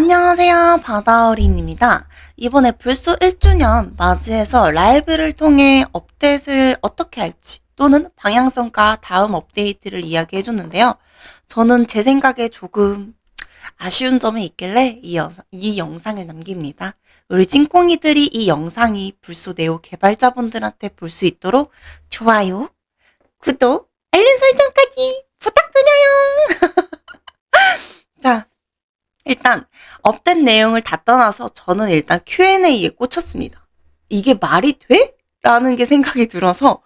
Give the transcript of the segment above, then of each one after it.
안녕하세요. 바다어린입니다. 이번에 불소 1주년 맞이해서 라이브를 통해 업데이트를 어떻게 할지 또는 방향성과 다음 업데이트를 이야기해 줬는데요. 저는 제 생각에 조금 아쉬운 점이 있길래 이, 영, 이 영상을 남깁니다. 우리 찐꽁이들이 이 영상이 불소 네오 개발자분들한테 볼 수 있도록 좋아요, 구독, 알림 설정까지 부탁드려요. 자, 일단 업된 내용을 다 떠나서 저는 일단 Q&A에 꽂혔습니다. 이게 말이 돼? 라는 게 생각이 들어서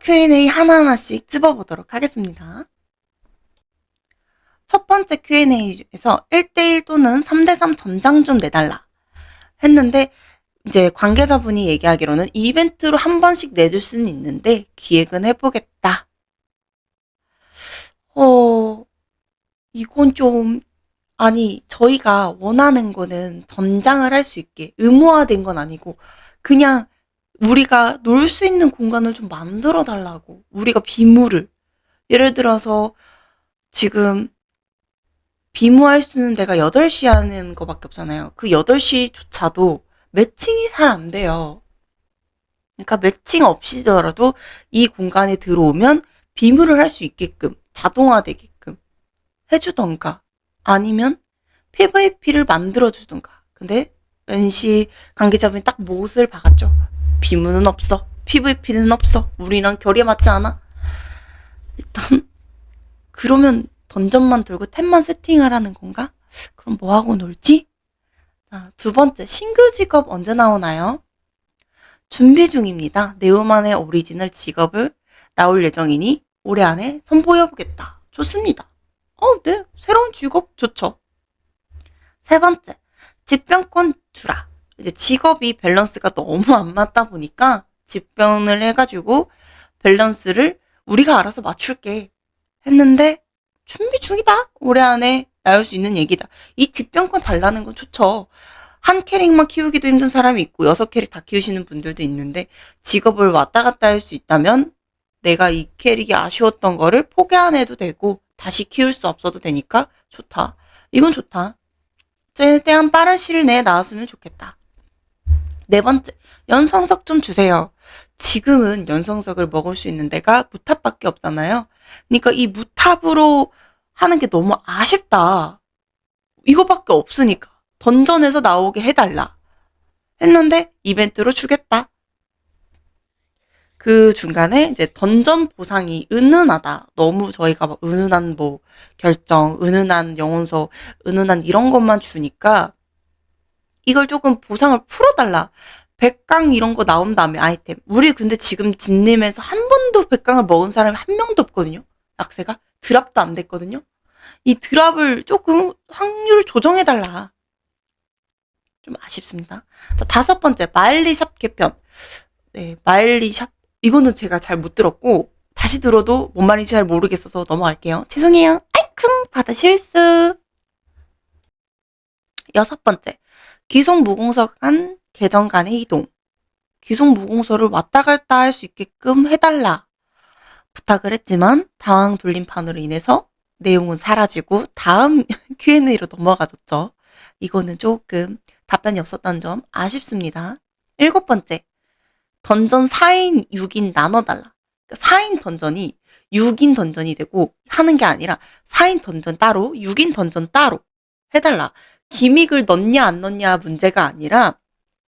Q&A 하나하나씩 찝어보도록 하겠습니다. 첫 번째 Q&A에서 1대1 또는 3대3 전장 좀 내달라 했는데 이제 관계자분이 얘기하기로는 이벤트로 한 번씩 내줄 수는 있는데 기획은 해보겠다. 어, 이건 좀 아니, 저희가 원하는 거는 전장을 할 수 있게 의무화된 건 아니고, 그냥 우리가 놀 수 있는 공간을 좀 만들어 달라고. 우리가 비무를. 예를 들어서, 지금, 비무할 수 있는 데가 8시 하는 거밖에 없잖아요. 그 8시조차도 매칭이 잘 안 돼요. 그러니까 매칭 없이더라도 이 공간에 들어오면 비무를 할 수 있게끔, 자동화되게끔 해주던가, 아니면 PVP를 만들어주든가. 근데 NC 관계자분이 딱 못을 박았죠. 비문은 없어. PVP는 없어. 우리랑 결이 맞지 않아? 일단 그러면 던전만 들고 템만 세팅하라는 건가? 그럼 뭐하고 놀지? 자, 두 번째, 신규 직업 언제 나오나요? 준비 중입니다. 네오만의 오리지널 직업을 나올 예정이니 올해 안에 선보여보겠다. 좋습니다. 어, 네. 새로운 직업 좋죠. 세 번째, 집병권 주라. 이제 직업이 밸런스가 너무 안 맞다 보니까 집병을 해가지고 밸런스를 우리가 알아서 맞출게 했는데 준비 중이다. 올해 안에 나올 수 있는 얘기다. 이 집병권 달라는 건 좋죠. 한 캐릭만 키우기도 힘든 사람이 있고 여섯 캐릭 다 키우시는 분들도 있는데 직업을 왔다 갔다 할 수 있다면 내가 이 캐릭이 아쉬웠던 거를 포기 안 해도 되고 다시 키울 수 없어도 되니까 좋다. 이건 좋다. 최대한 빠른 시일 내에 나왔으면 좋겠다. 네 번째, 연성석 좀 주세요. 지금은 연성석을 먹을 수 있는 데가 무탑밖에 없잖아요. 그러니까 이 무탑으로 하는 게 너무 아쉽다. 이거밖에 없으니까. 던전에서 나오게 해달라. 했는데 이벤트로 주겠다. 그 중간에 이제 던전 보상이 은은하다. 너무 저희가 막 은은한 뭐 결정, 은은한 영혼서, 은은한 이런 것만 주니까 이걸 조금 보상을 풀어달라. 백강 이런 거 나온 다음에 아이템. 우리 근데 지금 진림에서 한 번도 백강을 먹은 사람이 한 명도 없거든요. 낙세가 드랍도 안 됐거든요. 이 드랍을 조금 확률을 조정해달라. 좀 아쉽습니다. 자, 다섯 번째, 마일리샵 개편. 네, 마일리샵 이거는 제가 잘 못 들었고 다시 들어도 뭔 말인지 잘 모르겠어서 넘어갈게요. 죄송해요. 아이쿵 바다 실수. 여섯 번째. 기속 무공서 간 계정 간의 이동. 기속 무공서를 왔다 갔다 할 수 있게끔 해달라. 부탁을 했지만 당황 돌림판으로 인해서 내용은 사라지고 다음 Q&A로 넘어가졌죠. 이거는 조금 답변이 없었던 점 아쉽습니다. 일곱 번째. 던전 4인, 6인 나눠달라. 4인 그러니까 던전이 6인 던전이 되고 하는 게 아니라 4인 던전 따로, 6인 던전 따로 해달라. 기믹을 넣냐 안 넣냐 문제가 아니라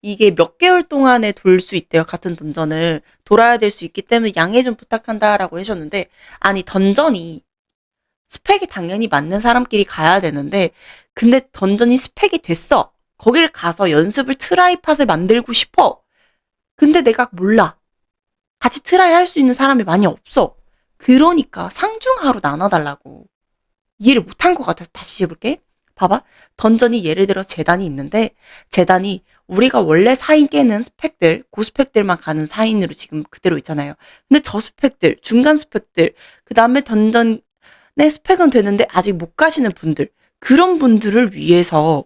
이게 몇 개월 동안에 돌 수 있대요. 같은 던전을 돌아야 될 수 있기 때문에 양해 좀 부탁한다라고 하셨는데 아니 던전이 스펙이 당연히 맞는 사람끼리 가야 되는데 근데 던전이 스펙이 됐어. 거기를 가서 연습을 트라이팟을 만들고 싶어. 근데 내가 몰라. 같이 트라이 할 수 있는 사람이 많이 없어. 그러니까 상중하로 나눠달라고. 이해를 못한 것 같아서 다시 해볼게. 봐봐. 던전이 예를 들어 재단이 있는데, 재단이 우리가 원래 4인 깨는 스펙들, 고스펙들만 가는 4인으로 지금 그대로 있잖아요. 근데 저 스펙들, 중간 스펙들, 그 다음에 던전의 스펙은 되는데 아직 못 가시는 분들, 그런 분들을 위해서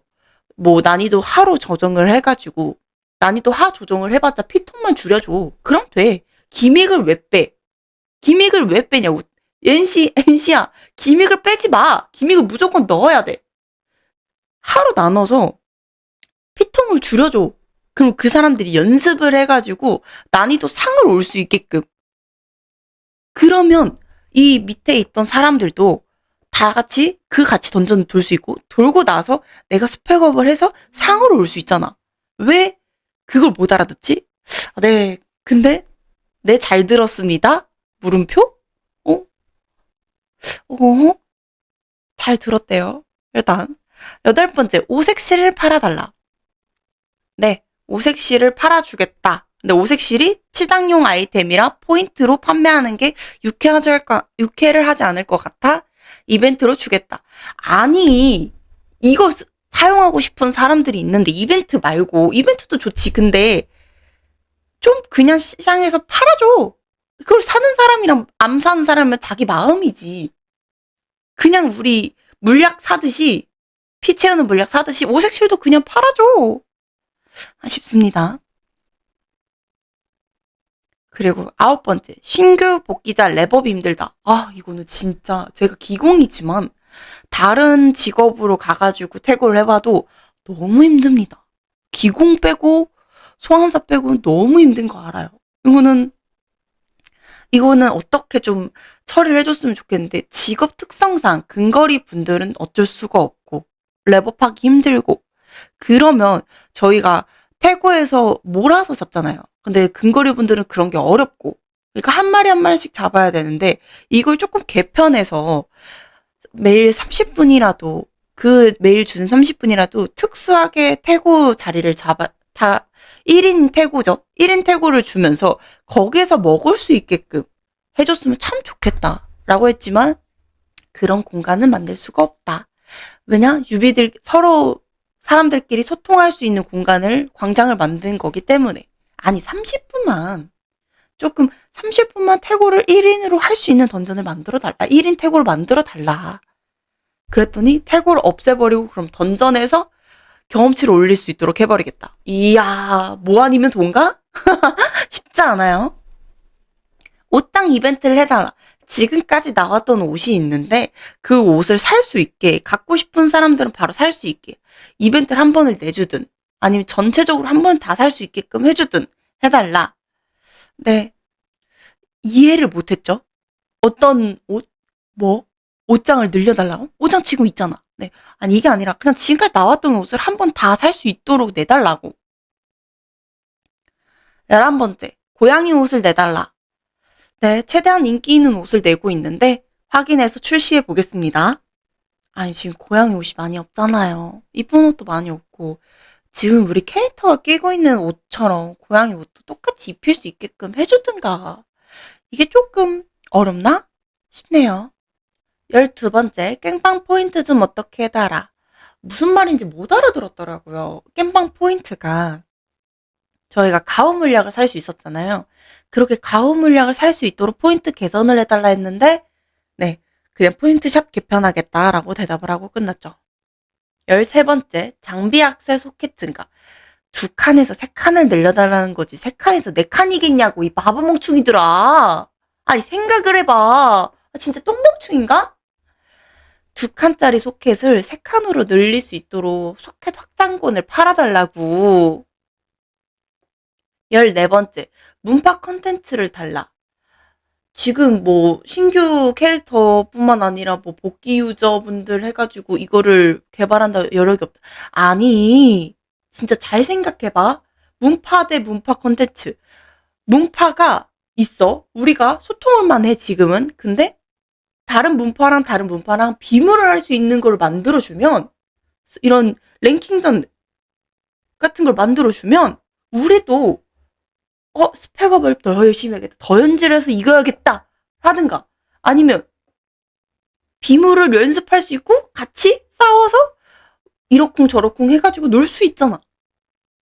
뭐 난이도 하루 조정을 해가지고 난이도 하 조정을 해봤자 피통만 줄여줘. 그럼 돼. 기믹을 왜 빼? 기믹을 왜 빼냐고. NC, NC야. 기믹을 빼지 마. 기믹을 무조건 넣어야 돼. 파로 나눠서 피통을 줄여줘. 그럼 그 사람들이 연습을 해가지고 난이도 상을 올 수 있게끔. 그러면 이 밑에 있던 사람들도 다 같이 그 같이 던전을 돌 수 있고 돌고 나서 내가 스펙업을 해서 상으로 올 수 있잖아. 왜 그걸 못 알아듣지? 아, 네, 근데 네 잘 들었습니다. 물음표? 어? 어? 잘 들었대요. 일단 여덟 번째 오색실을 팔아달라. 네, 오색실을 팔아주겠다. 근데 오색실이 치장용 아이템이라 포인트로 판매하는 게 유쾌하지 할까, 유쾌를 하지 않을 것 같아 이벤트로 주겠다. 아니, 이거 쓰- 사용하고 싶은 사람들이 있는데 이벤트 말고 이벤트도 좋지. 근데 좀 그냥 시장에서 팔아줘. 그걸 사는 사람이랑 안 사는 사람은 자기 마음이지. 그냥 우리 물약 사듯이 피 채우는 물약 사듯이 오색실도 그냥 팔아줘. 아쉽습니다. 그리고 아홉 번째, 신규 복귀자 랩업이 힘들다. 아, 이거는 진짜 제가 기공이지만 다른 직업으로 가가지고 태고를 해봐도 너무 힘듭니다. 기공 빼고 소환사 빼고 너무 힘든 거 알아요. 이거는 이거는 어떻게 좀 처리를 해줬으면 좋겠는데 직업 특성상 근거리 분들은 어쩔 수가 없고 랩업하기 힘들고 그러면 저희가 태고에서 몰아서 잡잖아요. 근데 근거리 분들은 그런 게 어렵고 그러니까 한 마리 한 마리씩 잡아야 되는데 이걸 조금 개편해서 매일 30분이라도 그 매일 주는 30분이라도 특수하게 태고 자리를 잡아 다 1인 태고죠. 1인 태고를 주면서 거기에서 먹을 수 있게끔 해줬으면 참 좋겠다라고 했지만 그런 공간은 만들 수가 없다. 왜냐? 유비들 서로 사람들끼리 소통할 수 있는 공간을 광장을 만든 거기 때문에 아니 30분만 조금 30분만 태고를 1인으로 할 수 있는 던전을 만들어 달라. 1인 태고를 만들어 달라. 그랬더니 태고를 없애버리고 그럼 던전에서 경험치를 올릴 수 있도록 해버리겠다. 이야, 뭐 아니면 돈가? 쉽지 않아요. 옷당 이벤트를 해달라. 지금까지 나왔던 옷이 있는데 그 옷을 살 수 있게 갖고 싶은 사람들은 바로 살 수 있게 이벤트를 한 번을 내주든 아니면 전체적으로 한 번 다 살 수 있게끔 해주든 해달라. 네. 이해를 못했죠? 어떤 옷? 뭐? 옷장을 늘려달라고? 옷장 지금 있잖아. 네. 아니, 이게 아니라 그냥 지금까지 나왔던 옷을 한 번 다 살 수 있도록 내달라고. 열한 번째. 고양이 옷을 내달라. 네. 최대한 인기 있는 옷을 내고 있는데 확인해서 출시해 보겠습니다. 아니, 지금 고양이 옷이 많이 없잖아요. 이쁜 옷도 많이 없고. 지금 우리 캐릭터가 끼고 있는 옷처럼 고양이 옷도 똑같이 입힐 수 있게끔 해주든가. 이게 조금 어렵나? 싶네요. 열두 번째, 깽빵 포인트 좀 어떻게 해달라. 무슨 말인지 못 알아들었더라고요. 깽빵 포인트가 저희가 가오 물약을 살 수 있었잖아요. 그렇게 가오 물약을 살 수 있도록 포인트 개선을 해달라 했는데, 네, 그냥 포인트 샵 개편하겠다라고 대답을 하고 끝났죠. 열세 번째, 장비 악세 소켓 증가. 두 칸에서 세 칸을 늘려달라는 거지. 세 칸에서 네 칸이겠냐고, 이 바보멍충이들아. 아니, 생각을 해봐. 아, 진짜 똥멍충인가? 두 칸짜리 소켓을 세 칸으로 늘릴 수 있도록 소켓 확장권을 팔아달라고. 열네 번째, 문파 컨텐츠를 달라. 지금 뭐 신규 캐릭터뿐만 아니라 뭐 복귀 유저분들 해가지고 이거를 개발한다 여력이 없다. 아니 진짜 잘 생각해봐. 문파 대 문파 컨텐츠. 문파가 있어. 우리가 소통을만 해 지금은. 근데 다른 문파랑 다른 문파랑 비물을 할 수 있는 걸 만들어주면 이런 랭킹전 같은 걸 만들어주면 우리도 어, 스펙업을 더 열심히 해야겠다. 더 연질해서 이겨야겠다. 하든가. 아니면, 비물을 연습할 수 있고, 같이 싸워서, 이러쿵 저러쿵 해가지고 놀 수 있잖아.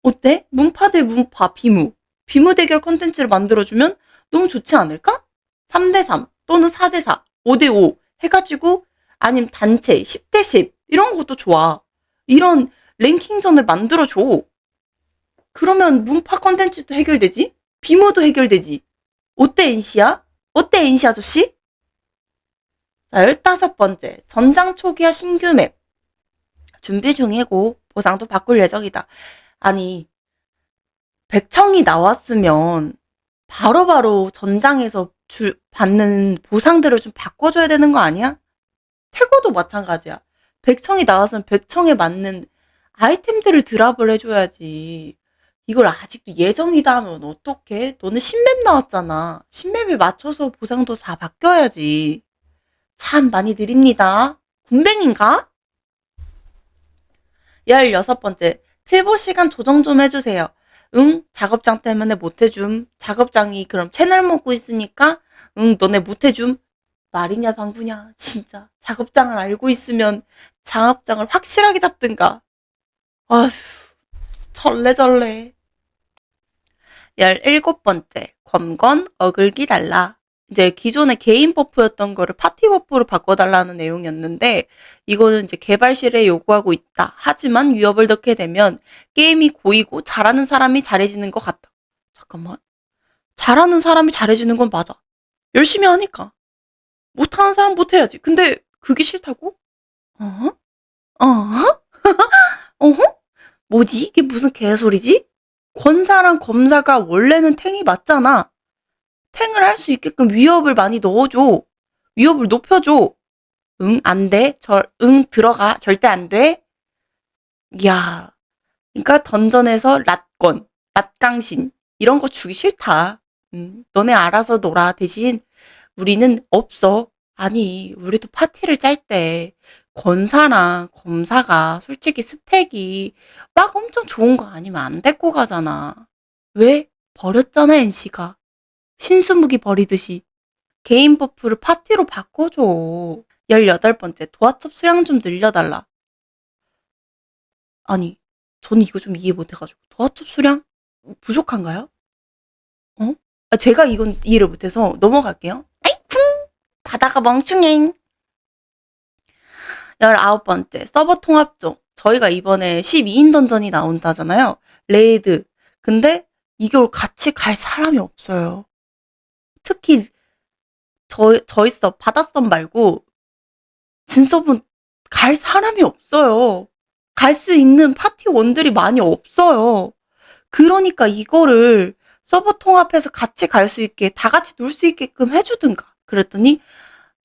어때? 문파 대 문파, 비무. 비무 대결 컨텐츠를 만들어주면 너무 좋지 않을까? 3대3 또는 4대4, 5대5 해가지고, 아니면 단체, 10대10 이런 것도 좋아. 이런 랭킹전을 만들어줘. 그러면 문파 컨텐츠도 해결되지? 비모도 해결되지. 어때 NC야? 어때 NC 아저씨? 자, 열다섯 번째. 전장 초기화 신규 맵. 준비 중이고 보상도 바꿀 예정이다. 아니, 백청이 나왔으면 바로 바로 전장에서 주, 받는 보상들을 좀 바꿔줘야 되는 거 아니야? 태고도 마찬가지야. 백청이 나왔으면 백청에 맞는 아이템들을 드랍을 해줘야지. 이걸 아직도 예정이다 하면 어떡해? 너는 신맵 나왔잖아. 신맵에 맞춰서 보상도 다 바뀌어야지. 참 많이 느립니다. 군뱅인가? 16번째, 필보 시간 조정 좀 해주세요. 응, 작업장 때문에 못해줌. 작업장이 그럼 채널 먹고 있으니까, 응, 너네 못해줌. 말이냐, 방구냐, 진짜. 작업장을 알고 있으면 작업장을 확실하게 잡든가. 아휴, 절레절레. 17번째, 검건, 어글기 달라. 이제 기존의 개인 버프였던 거를 파티 버프로 바꿔달라는 내용이었는데, 이거는 이제 개발실에 요구하고 있다. 하지만 위협을 넣게 되면 게임이 고이고 잘하는 사람이 잘해지는 것 같다. 잠깐만. 잘하는 사람이 잘해지는 건 맞아. 열심히 하니까. 못하는 사람 못해야지. 근데 그게 싫다고? 어? 어? 어허? 뭐지? 이게 무슨 개소리지? 권사랑 검사가 원래는 탱이 맞잖아. 탱을 할 수 있게끔 위협을 많이 넣어줘. 위협을 높여줘. 응, 안 돼. 절, 응, 들어가. 절대 안 돼. 야. 그러니까 던전에서 랏건, 랏강신, 이런 거 주기 싫다. 응, 너네 알아서 놀아. 대신 우리는 없어. 아니, 우리도 파티를 짤 때 권사랑 검사가 솔직히 스펙이 막 엄청 좋은 거 아니면 안 데리고 가잖아. 왜? 버렸잖아, NC가. 신수무기 버리듯이. 개인 버프를 파티로 바꿔줘. 18번째, 도화첩 수량 좀 늘려달라. 아니, 저는 이거 좀 이해 못해가지고. 도화첩 수량? 부족한가요? 어? 아, 제가 이건 이해를 못해서 넘어갈게요. 아이쿵! 바다가 멍충 행. 19번째, 서버 통합종. 저희가 이번에 12인 던전이 나온다잖아요. 레이드. 근데 이걸 같이 갈 사람이 없어요. 특히 저, 저희 서 바닷섬 말고 진서분 갈 사람이 없어요. 갈 수 있는 파티원들이 많이 없어요. 그러니까 이거를 서버 통합해서 같이 갈 수 있게 다 같이 놀 수 있게끔 해주든가. 그랬더니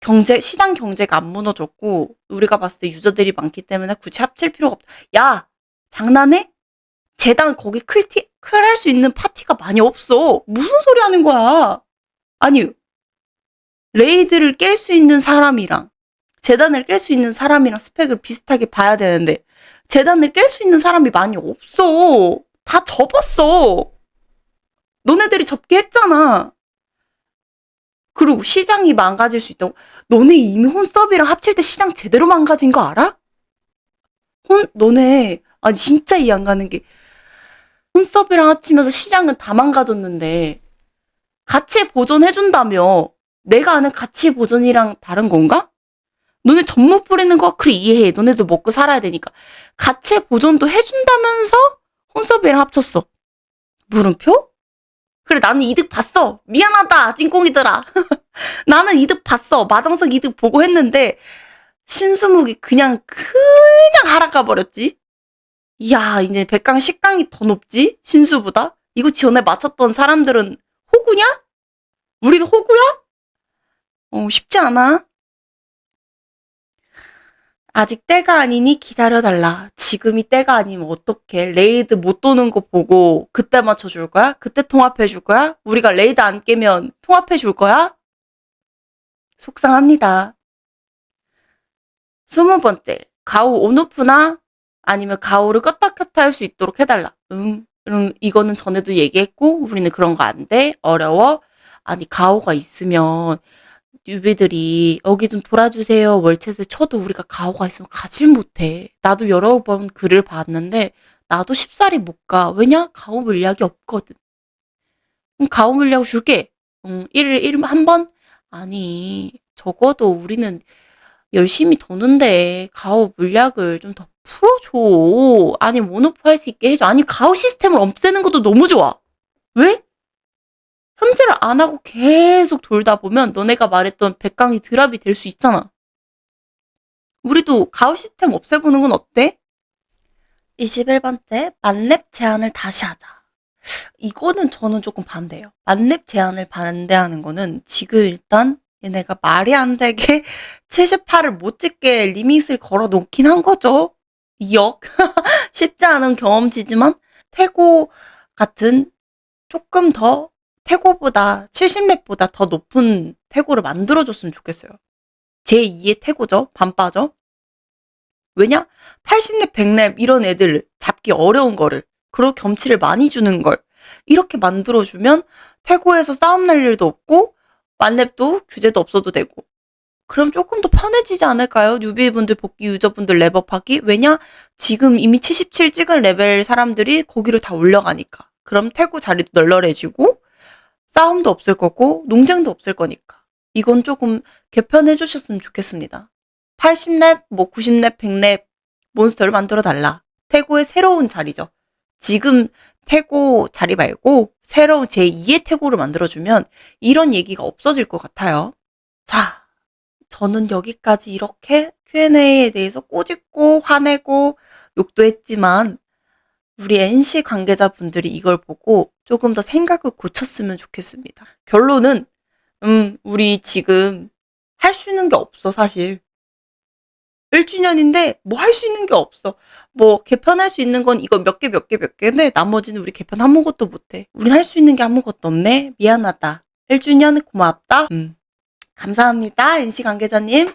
경제 시장 경제가 안 무너졌고 우리가 봤을 때 유저들이 많기 때문에 굳이 합칠 필요가 없다. 야 장난해? 재단 거기 클티 클할 수 있는 파티가 많이 없어. 무슨 소리 하는 거야? 아니 레이드를 깰 수 있는 사람이랑 재단을 깰 수 있는 사람이랑 스펙을 비슷하게 봐야 되는데 재단을 깰 수 있는 사람이 많이 없어. 다 접었어. 너네들이 접게 했잖아. 그리고 시장이 망가질 수 있다고. 너네 이미 혼서비랑 합칠 때 시장 제대로 망가진 거 알아? 혼, 너네, 아니, 진짜 이해 안 가는 게, 혼서비랑 합치면서 시장은 다 망가졌는데, 가치 보존해준다며, 내가 아는 가치 보존이랑 다른 건가? 너네 전무 뿌리는 거 그래 이해해. 너네도 먹고 살아야 되니까. 가치 보존도 해준다면서 혼서비랑 합쳤어. 물음표? 그래 나는 이득 봤어. 미안하다 찐꽁이들아. 나는 이득 봤어. 마정석 이득 보고 했는데 신수묵이 그냥 그냥 하락가 버렸지. 이야 이제 백강 식강이 더 높지 신수보다. 이거 지원에 맞췄던 사람들은 호구냐? 우리는 호구야? 어 쉽지 않아. 아직 때가 아니니 기다려달라. 지금이 때가 아니면 어떡해. 레이드 못 도는 거 보고 그때 맞춰줄 거야? 그때 통합해줄 거야? 우리가 레이드 안 깨면 통합해줄 거야? 속상합니다. 스무 번째, 가오 온오프나 아니면 가오를 껐다 켰다 할 수 있도록 해달라. 응, 응, 이거는 전에도 얘기했고, 우리는 그런 거 안 돼. 어려워. 아니, 가오가 있으면 뉴비들이 여기 좀 돌아주세요 월챗을 쳐도 우리가 가오가 있으면 가질 못해. 나도 여러 번 글을 봤는데 나도 쉽사리 못 가. 왜냐? 가오 물약이 없거든. 가오 물약 줄게. 응, 1일 1, 한 번? 아니, 적어도 우리는 열심히 도는데 가오 물약을 좀 더 풀어줘. 아니, 모노프 할 수 있게 해줘. 아니, 가오 시스템을 없애는 것도 너무 좋아. 왜? 현질을 안 하고 계속 돌다 보면 너네가 말했던 백강이 드랍이 될 수 있잖아. 우리도 가오 시스템 없애보는 건 어때? 21번째, 만렙 제한을 다시 하자. 이거는 저는 조금 반대예요. 만렙 제한을 반대하는 거는 지금 일단 얘네가 말이 안 되게 78을 못 찍게 리밋을 걸어 놓긴 한 거죠. 역. 쉽지 않은 경험치지만 태고 같은 조금 더 태고보다 70렙보다 더 높은 태고를 만들어줬으면 좋겠어요. 제2의 태고죠. 반빠죠. 왜냐? 80렙, 100렙 이런 애들 잡기 어려운 거를 그리고 경치를 많이 주는 걸 이렇게 만들어주면 태고에서 싸움 날 일도 없고 만렙도 규제도 없어도 되고 그럼 조금 더 편해지지 않을까요? 뉴비분들 복귀 유저분들 랩업하기 왜냐? 지금 이미 77 찍은 레벨 사람들이 거기를 다 올라가니까 그럼 태고 자리도 널널해지고 싸움도 없을 거고 농장도 없을 거니까 이건 조금 개편해 주셨으면 좋겠습니다. 80렙, 뭐 90렙, 100렙 몬스터를 만들어 달라. 태고의 새로운 자리죠. 지금 태고 자리 말고 새로운 제2의 태고를 만들어주면 이런 얘기가 없어질 것 같아요. 자, 저는 여기까지 이렇게 Q&A에 대해서 꼬집고 화내고 욕도 했지만 우리 NC 관계자분들이 이걸 보고 조금 더 생각을 고쳤으면 좋겠습니다. 결론은 음, 우리 지금 할 수 있는 게 없어, 사실. 1주년인데 뭐 할 수 있는 게 없어. 뭐 개편할 수 있는 건 이거 몇 개 몇 개 몇 개인데 나머지는 우리 개편 아무것도 못해. 우린 할 수 있는 게 아무것도 없네. 미안하다. 1주년 고맙다. 음. 감사합니다. NC 관계자님.